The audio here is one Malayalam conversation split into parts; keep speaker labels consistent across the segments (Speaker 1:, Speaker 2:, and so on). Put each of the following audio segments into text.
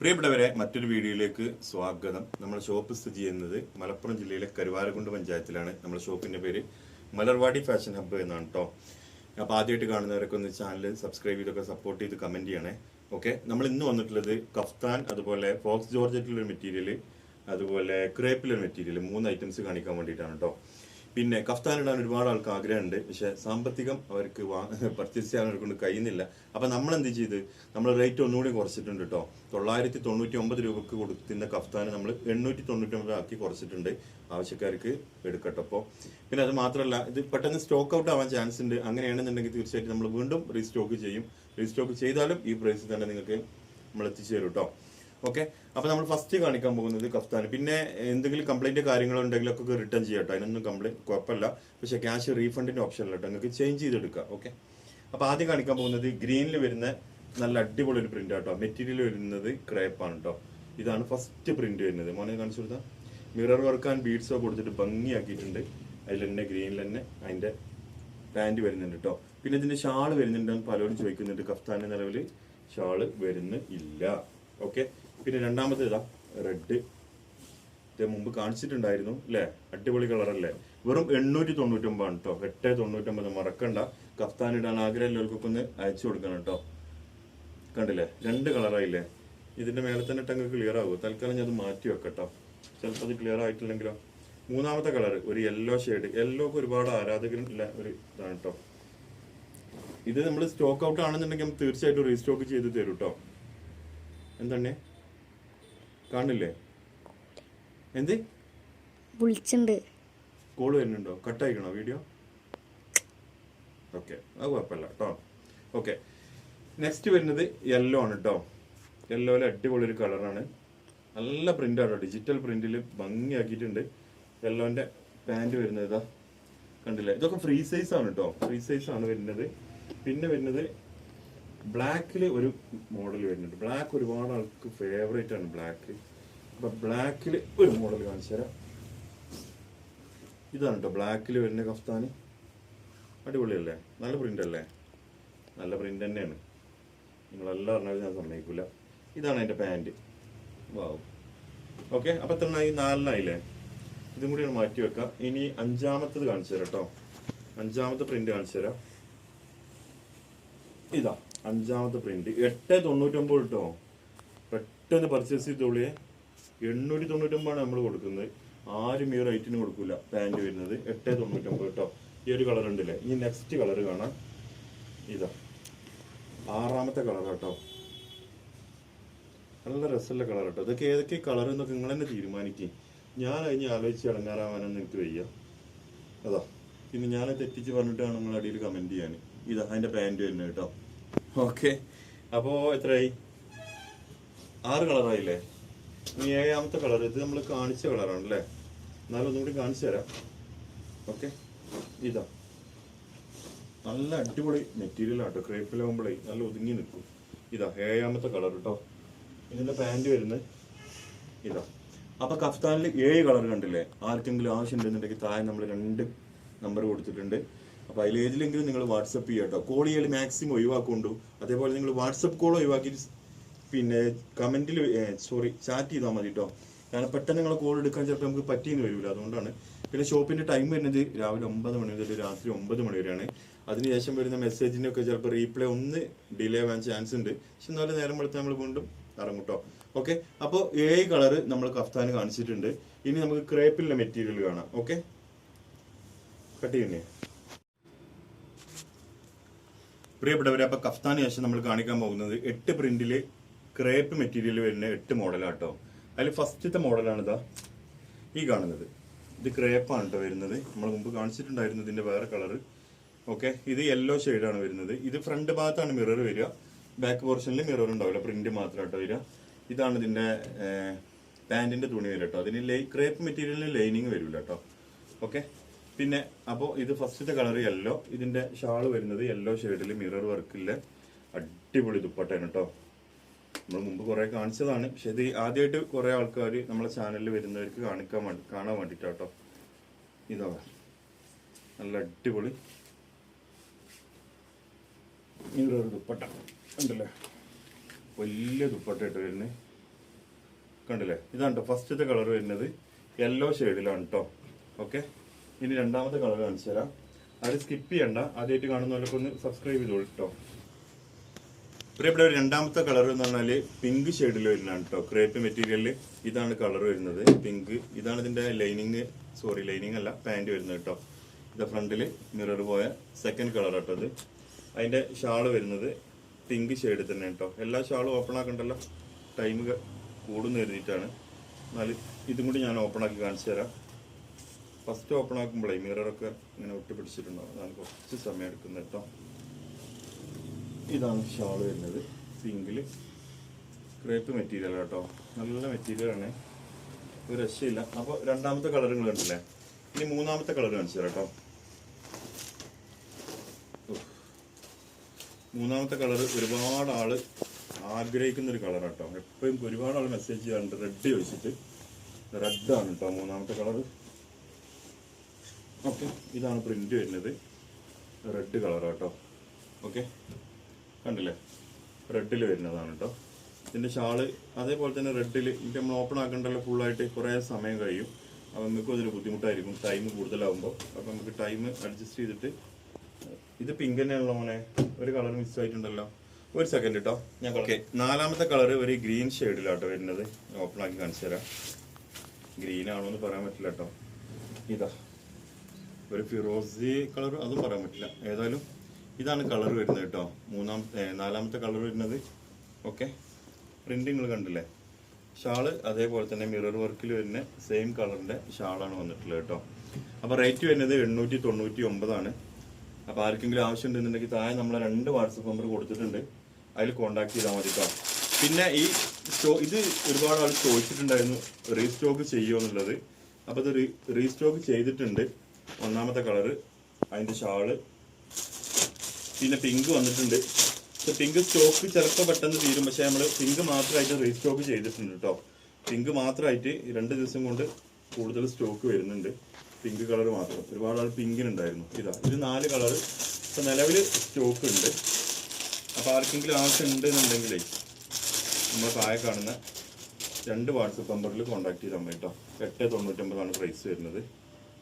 Speaker 1: പ്രിയപ്പെട്ടവരെ മറ്റൊരു വീഡിയോയിലേക്ക് സ്വാഗതം. നമ്മൾ ഷോപ്പ് സ്ഥിതി ചെയ്യുന്നത് മലപ്പുറം ജില്ലയിലെ കരുവാരകുണ്ട് പഞ്ചായത്തിലാണ്. നമ്മുടെ ഷോപ്പിന്റെ പേര് മലർവാടി ഫാഷൻ ഹബ്ബ് എന്നാണ് കേട്ടോ അപ്പോൾ ആദ്യമായിട്ട് കാണുന്നവരൊക്കെ ഒന്ന് ചാനൽ സബ്സ്ക്രൈബ് ചെയ്തൊക്കെ സപ്പോർട്ട് ചെയ്ത് കമന്റ് ചെയ്യണേ. ഓക്കെ നമ്മൾ ഇന്ന് വന്നിട്ടുള്ളത് കഫ്താൻ അതുപോലെ ഫോക്സ് ജോർജറ്റിലൊരു മെറ്റീരിയൽ അതുപോലെ ക്രേപ്പിലൊരു മെറ്റീരിയൽ മൂന്ന് ഐറ്റംസ് കാണിക്കാൻ വേണ്ടിയിട്ടാണ് കേട്ടോ പിന്നെ കഫ്താൻ ഇടാൻ ഒരുപാട് ആൾക്ക് ആഗ്രഹമുണ്ട്. പക്ഷെ സാമ്പത്തികം അവർക്ക് പർച്ചേസ് ചെയ്യാൻ അവരെ കൊണ്ട് കഴിയുന്നില്ല. അപ്പൊ നമ്മൾ എന്ത് ചെയ്ത്? നമ്മൾ റേറ്റ് ഒന്നുകൂടി കുറച്ചിട്ടുണ്ട് കേട്ടോ തൊള്ളായിരത്തി തൊണ്ണൂറ്റി ഒമ്പത് രൂപക്ക് കൊടുക്കുന്ന കഫ്താൻ നമ്മൾ എണ്ണൂറ്റി തൊണ്ണൂറ്റി ഒമ്പത് ആക്കി കുറച്ചിട്ടുണ്ട് ആവശ്യക്കാർക്ക് എടുക്കട്ടോ അപ്പോൾ പിന്നെ അത് മാത്രമല്ല ഇത് പെട്ടെന്ന് സ്റ്റോക്ക് ഔട്ട് ആവാൻ ചാൻസ് ഉണ്ട്. അങ്ങനെയാണെന്നുണ്ടെങ്കിൽ തീർച്ചയായിട്ടും നമ്മൾ വീണ്ടും റീസ്റ്റോക്ക് ചെയ്യും. റീസ്റ്റോക്ക് ചെയ്താലും ഈ പ്രൈസിൽ തന്നെ നിങ്ങൾക്ക് നമ്മൾ എത്തിച്ചു തരും കേട്ടോ ഓക്കെ? അപ്പൊ നമ്മൾ ഫസ്റ്റ് കാണിക്കാൻ പോകുന്നത് കഫ്താൻ പിന്നെ എന്തെങ്കിലും കംപ്ലൈന്റ് കാര്യങ്ങളോ ഒക്കെ റിട്ടേൺ ചെയ്യട്ടോ അതിനൊന്നും കംപ്ലൈന്റ് കുഴപ്പമില്ല. പക്ഷെ ക്യാഷ് റീഫണ്ടിന്റെ ഓപ്ഷൻ ഇല്ല നിങ്ങൾക്ക് ചേഞ്ച് ചെയ്തെടുക്കാം. ഓക്കെ? അപ്പൊ ആദ്യം കാണിക്കാൻ പോകുന്നത് ഗ്രീനിൽ വരുന്ന നല്ല അടിപൊളി ഒരു പ്രിന്റ് ആട്ടോ മെറ്റീരിയൽ വരുന്നത് ക്രേപ്പ് ആണ് കേട്ടോ ഇതാണ് ഫസ്റ്റ് പ്രിന്റ് വരുന്നത്. മോനെ കാണിച്ചു കൊടുത്താൽ മിറർ വർക്ക് ആൻഡ് ബീഡ്സോ കൊടുത്തിട്ട് ഭംഗിയാക്കിയിട്ടുണ്ട്. അതിൽ തന്നെ ഗ്രീനിൽ തന്നെ അതിന്റെ പാന്റ് വരുന്നുണ്ട് കേട്ടോ പിന്നെ ഇതിന്റെ ഷാൾ വരുന്നുണ്ടെന്ന് പലരും ചോദിക്കുന്നുണ്ട്. കഫ്താന്റെ നിലവിൽ ഷാൾ വരുന്നില്ല. ഓക്കെ? പിന്നെ രണ്ടാമത്തെ ഇതാ റെഡ് മുമ്പ് കാണിച്ചിട്ടുണ്ടായിരുന്നു അല്ലേ അടിപൊളി കളറല്ലേ വെറും എണ്ണൂറ്റി തൊണ്ണൂറ്റൊമ്പതാണ് കേട്ടോ എട്ട് തൊണ്ണൂറ്റൊമ്പത് മറക്കണ്ട. കഫ്താൻ ഇടാൻ ആഗ്രഹമുള്ളവർക്കൊക്കെ ഒന്ന് അയച്ചു കൊടുക്കണം കേട്ടോ കണ്ടില്ലേ? രണ്ട് കളറായില്ലേ ഇതിന്റെ മേലെ തന്നെ ഇട്ടങ്ങ് ക്ലിയർ ആകും തൽക്കാലം ഞാൻ അത് മാറ്റി വെക്കട്ടോ ചിലപ്പോൾ അത് ക്ലിയർ ആയിട്ടില്ലെങ്കിലോ? മൂന്നാമത്തെ കളർ ഒരു യെല്ലോ ഷെയ്ഡ് യെല്ലോക്ക് ഒരുപാട് ഇല്ല ഒരു ഇതാണ് കേട്ടോ ഇത് നമ്മൾ സ്റ്റോക്ക് ഔട്ട് ആണെന്നുണ്ടെങ്കിൽ തീർച്ചയായിട്ടും റീസ്റ്റോക്ക് ചെയ്ത് തരും കേട്ടോ എന്താണ്? കാണില്ലേ? എന്ത്?
Speaker 2: വിളിച്ചിണ്ട്.
Speaker 1: കോൾ വരുന്നുണ്ടോ? കട്ടായിക്കണോ വീഡിയോ? ഓക്കെ അത് കുഴപ്പമില്ല കേട്ടോ. ഓക്കെ നെക്സ്റ്റ് വരുന്നത് യെല്ലോ ആണ് കേട്ടോ യെല്ലോയിലെ അടിപൊളി ഒരു കളറാണ് നല്ല പ്രിന്റ് ആണ് ഡിജിറ്റൽ പ്രിന്റിൽ ഭംഗിയാക്കിയിട്ടുണ്ട്. യെല്ലോന്റെ പാന്റ് വരുന്നത് ഇതാ. കണ്ടില്ലേ? ഇതൊക്കെ ഫ്രീ സൈസ് ആണ് കേട്ടോ ഫ്രീ സൈസ് ആണ് വരുന്നത്. പിന്നെ വരുന്നത് ബ്ലാക്കിൽ ഒരു മോഡൽ വരുന്നുണ്ട്. ബ്ലാക്ക് ഒരുപാട് ആൾക്ക് ഫേവറേറ്റ് ആണ് ബ്ലാക്ക് അപ്പൊ ബ്ലാക്കിൽ ഒരു മോഡൽ കാണിച്ചു തരാം. ഇതാണ് കേട്ടോ ബ്ലാക്കിൽ വരുന്ന കഫ്താന്. അടിപൊളിയല്ലേ? നല്ല പ്രിന്റ് അല്ലേ? നല്ല പ്രിന്റ് തന്നെയാണ്. നിങ്ങളെല്ലാം അറിഞ്ഞാലും ഞാൻ സമ്മതിക്കില്ല ഇതാണ് എന്റെ പാന്റ് വാവ് ഓക്കെ അപ്പൊ ഈ നാലിനായില്ലേ ഇതും കൂടി മാറ്റി വെക്കാം. ഇനി അഞ്ചാമത്തത് കാണിച്ചു തരാം കേട്ടോ അഞ്ചാമത്തെ പ്രിന്റ് കാണിച്ചു തരാം. ഇതാ. അഞ്ചാമത്തെ പ്രിന്റ് എട്ട് തൊണ്ണൂറ്റൊമ്പത് കേട്ടോ പെട്ടെന്ന് പർച്ചേസ് ചെയ്തോളിയെ എണ്ണൂറ്റി തൊണ്ണൂറ്റൊമ്പതാണ് നമ്മൾ കൊടുക്കുന്നത്. ആരും ഈ റേറ്റിന് കൊടുക്കൂല. പാന്റ് വരുന്നത്. എട്ട് തൊണ്ണൂറ്റൊമ്പത് കേട്ടോ ഈ ഒരു കളർ ഉണ്ടല്ലേ? ഇനി നെക്സ്റ്റ് കളർ കാണാം. ഇതാ. ആറാമത്തെ കളർ കേട്ടോ നല്ല രസമുള്ള കളർ കേട്ടോ ഇതൊക്കെ ഏതൊക്കെ കളർ എന്നൊക്കെ നിങ്ങൾ തന്നെ തീരുമാനിക്കും. ഞാൻ അതിന് ആലോചിച്ച് ഇടങ്ങാറാവാനൊന്നും എനിക്ക് വയ്യ. അതാ. പിന്നെ ഞാൻ തെറ്റിച്ച് പറഞ്ഞിട്ടാണ് നിങ്ങൾ അടിയിൽ കമന്റ് ചെയ്യാൻ. ഇതാ അതിന്റെ പാന്റ് വരുന്നത് കേട്ടോ. ഓക്കെ. അപ്പോ എത്രയായി? ആറ് കളറായില്ലേ? ഇനി ഏഴാമത്തെ കളർ. ഇത് നമ്മൾ കാണിച്ച കളറാണ് അല്ലേ എന്നാലും ഒന്നും കൂടി കാണിച്ചു തരാം. ഓക്കെ. ഇതാ. നല്ല അടിപൊളി മെറ്റീരിയൽ ആട്ടോ. ക്രേപ്പിലാകുമ്പോഴേ നല്ല ഒതുങ്ങി നിൽക്കും. ഇതാ ഏഴാമത്തെ കളർ കേട്ടോ ഇതിന്റെ പാന്റ് വരുന്നത്. ഇതാ. അപ്പൊ കഫ്താനിൽ ഏഴ് കളർ കണ്ടില്ലേ? ആർക്കെങ്കിലും ആവശ്യം ഉണ്ടെന്നുണ്ടെങ്കിൽ താഴെ നമ്മൾ രണ്ട് നമ്പർ കൊടുത്തിട്ടുണ്ട്. അപ്പൊ അതിൽ ഏതിലെങ്കിലും നിങ്ങൾ വാട്സപ്പ് ചെയ്യുക കേട്ടോ. കോൾ ചെയ്യൽ മാക്സിമം ഒഴിവാക്കൊണ്ടു അതേപോലെ നിങ്ങൾ വാട്സപ്പ് കോൾ ഒഴിവാക്കി പിന്നെ കമന്റിൽ സോറി ചാറ്റ് ചെയ്താൽ മതി കേട്ടോ. കാരണം പെട്ടെന്ന് നിങ്ങൾ കോൾ എടുക്കാൻ ചിലപ്പോൾ നമുക്ക് പറ്റിയെന്ന് വരില്ല അതുകൊണ്ടാണ്. പിന്നെ ഷോപ്പിന്റെ ടൈം വരുന്നത് രാവിലെ ഒമ്പത് മണി മുതൽ രാത്രി ഒമ്പത് മണി വരെയാണ്. അതിനുശേഷം വരുന്ന മെസ്സേജിനൊക്കെ ചിലപ്പോൾ റീപ്ലൈ ഒന്ന് ഡിലേ ആവാൻ ചാൻസ് ഉണ്ട്. പക്ഷെ എന്നാലും നേരം വെളുത്താൽ നമ്മൾ വീണ്ടും ഇറങ്ങും കേട്ടോ. ഓക്കെ അപ്പോൾ ഏഴ് കളർ നമ്മൾ കഫ്താൻ കാണിച്ചിട്ടുണ്ട്. ഇനി നമുക്ക് ക്രേപ്പിലുള്ള മെറ്റീരിയൽ കാണാം. ഓക്കെ കട്ട് ചെയ്യുന്നേ പ്രിയപ്പെട്ടവരെ അപ്പൊ കഫ്താന് ശേഷം നമ്മൾ കാണിക്കാൻ പോകുന്നത് എട്ട് പ്രിന്റിൽ ക്രേപ്പ് മെറ്റീരിയൽ വരുന്ന എട്ട് മോഡലാട്ടോ അതിൽ ഫസ്റ്റത്തെ മോഡലാണ് ഇതാ ഈ കാണുന്നത്. ഇത് ക്രേപ്പാണ് കേട്ടോ വരുന്നത്. നമ്മൾ മുമ്പ് കാണിച്ചിട്ടുണ്ടായിരുന്നു ഇതിന്റെ വേറെ കളർ ഓക്കെ ഇത് യെല്ലോ ആണ് വരുന്നത്. ഇത് ഫ്രണ്ട് ഭാഗത്താണ് മിറർ വരിക. ബാക്ക് പോർഷനിൽ മിറർ ഉണ്ടാവില്ല. പ്രിന്റ് മാത്രം കേട്ടോ വരിക. ഇതാണ് ഇതിന്റെ പാന്റിന്റെ തുണി വരിക കേട്ടോ അതിന് ലൈ ക്രേപ്പ് മെറ്റീരിയലിന് ലൈനിങ് വരില്ല കേട്ടോ ഓക്കെ പിന്നെ അപ്പോൾ ഇത് ഫസ്റ്റത്തെ കളർ യെല്ലോ ഇതിന്റെ ഷാൾ വരുന്നത് യെല്ലോ ഷെയ്ഡിൽ മിറർ വർക്കില്ല അടിപൊളി ദുപ്പട്ടയാണ് കേട്ടോ നമ്മൾ മുമ്പ് കുറെ കാണിച്ചതാണ്. പക്ഷെ ഇത് ആദ്യമായിട്ട് കുറേ ആൾക്കാർ നമ്മളെ ചാനലിൽ വരുന്നവർക്ക് കാണിക്കാൻ വേണ്ടി കാണാൻ വേണ്ടിട്ടാ കേട്ടോ ഇതാ. നല്ല അടിപൊളി മിറർ ദുപ്പട്ട. ഉണ്ടല്ലേ വലിയ ദുപ്പട്ട ഇട്ട് വരുന്നത് കണ്ടില്ലേ? ഇതാണ് കേട്ടോ ഫസ്റ്റത്തെ കളർ വരുന്നത് യെല്ലോ ഷെയ്ഡിലാണ് കേട്ടോ ഓക്കെ? ഇനി രണ്ടാമത്തെ കളർ കാണിച്ചു തരാം. അത് സ്കിപ്പ് ചെയ്യണ്ട. ആദ്യമായിട്ട് കാണുന്നവർക്ക് ഒന്ന് സബ്സ്ക്രൈബ് ചെയ്തോളൂ കേട്ടോ പ്രിയപ്പെട്ട രണ്ടാമത്തെ കളർ എന്ന് പറഞ്ഞാൽ പിങ്ക് ഷെയ്ഡിൽ വരുന്നതാണ് കേട്ടോ ക്രേപ്പ് മെറ്റീരിയലിൽ ഇതാണ് കളർ വരുന്നത്. പിങ്ക് ഇതാണ് ഇതിന്റെ ലൈനിങ് സോറി ലൈനിങ് അല്ല പാന്റ് വരുന്നത് കേട്ടോ ഇത് ഫ്രണ്ടിൽ മിറർ പോയ സെക്കൻഡ് കളർ കേട്ടോ ഇത്. അതിന്റെ ഷാൾ വരുന്നത് പിങ്ക് ഷെയ്ഡ് തന്നെ കേട്ടോ എല്ലാ ഷാളും ഓപ്പൺ ആക്കണ്ടല്ലോ? ടൈം കൂടുന്നു എഴുതിയിട്ടാണ് എന്നാൽ ഇതും കൂടി ഞാൻ ഓപ്പൺ ആക്കി കാണിച്ചു തരാം. ഫസ്റ്റ് ഓപ്പൺ ആക്കുമ്പോഴേ മിററൊക്കെ ഇങ്ങനെ ഒട്ടിപ്പിടിച്ചിട്ടുണ്ടോ അതാണ് കുറച്ച് സമയം എടുക്കുന്നത് കേട്ടോ. ഇതാണ് ഷാൾ വരുന്നത്. പിങ്കിൽ ക്രേപ്പ് മെറ്റീരിയൽ കേട്ടോ നല്ല മെറ്റീരിയലാണ് ഒരു രക്ഷയില്ല. അപ്പോൾ രണ്ടാമത്തെ കളർ നിങ്ങൾ കണ്ടില്ലേ? ഇനി മൂന്നാമത്തെ കളർ കാണിച്ചു തരാം കേട്ടോ. മൂന്നാമത്തെ കളർ ഒരുപാട് ആൾ ആഗ്രഹിക്കുന്ന ഒരു കളർ കേട്ടോ എപ്പോഴും ഒരുപാട് ആൾ മെസ്സേജ് ചെയ്യാറുണ്ട്. റെഡ് ചോദിച്ചിട്ട് റെഡ് ആണ് കേട്ടോ മൂന്നാമത്തെ കളർ ഓക്കെ. ഇതാണ് പ്രിന്റ് വരുന്നത്. റെഡ് കളർ കേട്ടോ ഓക്കെ. കണ്ടില്ലേ? റെഡിൽ വരുന്നതാണ് കേട്ടോ ഇതിന്റെ ഷാൾ അതേപോലെ തന്നെ റെഡിൽ ഇതിന്റെ നമ്മൾ ഓപ്പൺ ആക്കേണ്ടല്ലോ ഫുള്ളായിട്ട് കുറേ സമയം കഴിയും. അപ്പം നമുക്കും അതൊരു ബുദ്ധിമുട്ടായിരിക്കും. ടൈം കൂടുതലാവുമ്പോൾ അപ്പം നമുക്ക് ടൈം അഡ്ജസ്റ്റ് ചെയ്തിട്ട് ഇത് പിങ്ക് തന്നെയാണല്ലോ മോനെ. ഒരു കളർ മിസ് ആയിട്ടുണ്ടല്ലോ. ഒരു സെക്കൻഡ് കേട്ടോ ഞാൻ ഓക്കെ നാലാമത്തെ കളർ ഒരു ഗ്രീൻ ഷെയ്ഡിലാട്ടോ വരുന്നത്. ഓപ്പൺ ആക്കി കാണിച്ചു തരാം. ഗ്രീൻ ആണോ എന്ന് പറയാൻ പറ്റില്ല കേട്ടോ ഇതാ. ഒരു ഫിറോസി കളർ അത് പറയാൻ പറ്റില്ല. ഏതായാലും ഇതാണ് കളർ വരുന്നത് കേട്ടോ. മൂന്നാമത്തെ നാലാമത്തെ കളർ വരുന്നത്. ഓക്കെ. പ്രിന്റ് നിങ്ങൾ കണ്ടില്ലേ? ഷാൾ അതേപോലെ തന്നെ മിറർ വർക്കിൽ വരുന്ന സെയിം കളറിന്റെ ഷാളാണ് വന്നിട്ടുള്ളത് കേട്ടോ. അപ്പോൾ റേറ്റ് വരുന്നത് എണ്ണൂറ്റി തൊണ്ണൂറ്റി ഒമ്പതാണ് അപ്പോൾ ആർക്കെങ്കിലും ആവശ്യം ഉണ്ടെന്നുണ്ടെങ്കിൽ താഴെ നമ്മളെ രണ്ട് വാട്സപ്പ് നമ്പർ കൊടുത്തിട്ടുണ്ട്. അതിൽ കോൺടാക്ട് ചെയ്താൽ മതി കേട്ടോ. പിന്നെ ഈ സ്റ്റോ ഇത് ഒരുപാട് ആൾ ചോദിച്ചിട്ടുണ്ടായിരുന്നു റീസ്റ്റോക്ക് ചെയ്യുമോ എന്നുള്ളത്. അപ്പോൾ ഇത് റീസ്റ്റോക്ക് ചെയ്തിട്ടുണ്ട്. ഒന്നാമത്തെ കളറ് അതിന്റെ ഷാൾ പിന്നെ പിങ്ക് വന്നിട്ടുണ്ട്. പിങ്ക് സ്റ്റോക്ക് ചിലപ്പോൾ പെട്ടെന്ന് തീരും. പക്ഷെ നമ്മൾ പിങ്ക് മാത്രമായിട്ട് റീസ്റ്റോക്ക് ചെയ്തിട്ടുണ്ട് കേട്ടോ പിങ്ക് മാത്രമായിട്ട് രണ്ട് ദിവസം കൊണ്ട് കൂടുതൽ സ്റ്റോക്ക് വരുന്നുണ്ട്. പിങ്ക് കളർ മാത്രം. ഒരുപാട് ആൾ പിങ്കിനുണ്ടായിരുന്നു ഇതാ ഇത് നാല് കളർ ഇപ്പം നിലവിൽ സ്റ്റോക്ക് ഉണ്ട്. അപ്പോൾ ആർക്കെങ്കിലും ആവശ്യം ഉണ്ട് എന്നുണ്ടെങ്കിലേ നമ്മൾ താഴെ കാണുന്ന രണ്ട് വാട്സപ്പ് നമ്പറിൽ കോൺടാക്ട് ചെയ്താൽ മതി കേട്ടോ എട്ട് തൊണ്ണൂറ്റൊമ്പതാണ് പ്രൈസ് വരുന്നത്.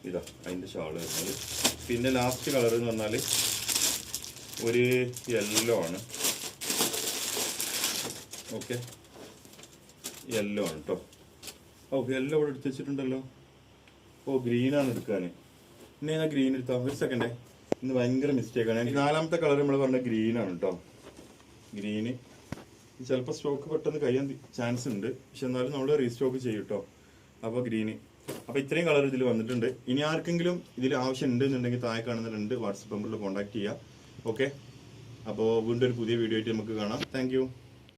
Speaker 1: ഇതാ അതിന്റെ ഷാൾ വരുന്നത് പിന്നെ ലാസ്റ്റ് കളർ എന്ന് പറഞ്ഞാൽ ഒരു യെല്ലോ ആണ്. ഓക്കെ യെല്ലോ ആണ് കേട്ടോ ഓ യെല്ലോ ഇവിടെ എടുത്ത് വെച്ചിട്ടുണ്ടല്ലോ. ഓ ഗ്രീനാണ് എടുക്കാൻ. ഇനി ഞാൻ ഗ്രീൻ എടുത്താൽ ഒരു സെക്കൻഡേ ഇന്ന് ഭയങ്കര മിസ്റ്റേക്കാണ് എനിക്ക് നാലാമത്തെ കളർ നമ്മൾ പറഞ്ഞ ഗ്രീനാണ് കേട്ടോ ഗ്രീന് ചിലപ്പോൾ സ്റ്റോക്ക് പെട്ടെന്ന് കഴിയാൻ ചാൻസ് ഉണ്ട്. പക്ഷെ എന്നാലും നമ്മൾ റീസ്റ്റോക്ക് ചെയ്യും കേട്ടോ അപ്പോൾ ഗ്രീന് അപ്പോൾ ഇത്രയും കളർ ഇതിൽ വന്നിട്ടുണ്ട്. ഇനി ആർക്കെങ്കിലും ഇതിൽ ആവശ്യം ഉണ്ട് എന്നുണ്ടെങ്കിൽ താഴെ കാണുന്ന രണ്ട് വാട്സപ്പ് നമ്പറിൽ കോൺടാക്ട് ചെയ്യുക ഓക്കെ അപ്പോൾ വീണ്ടും ഒരു പുതിയ വീഡിയോ ആയിട്ട് നമുക്ക് കാണാം. താങ്ക്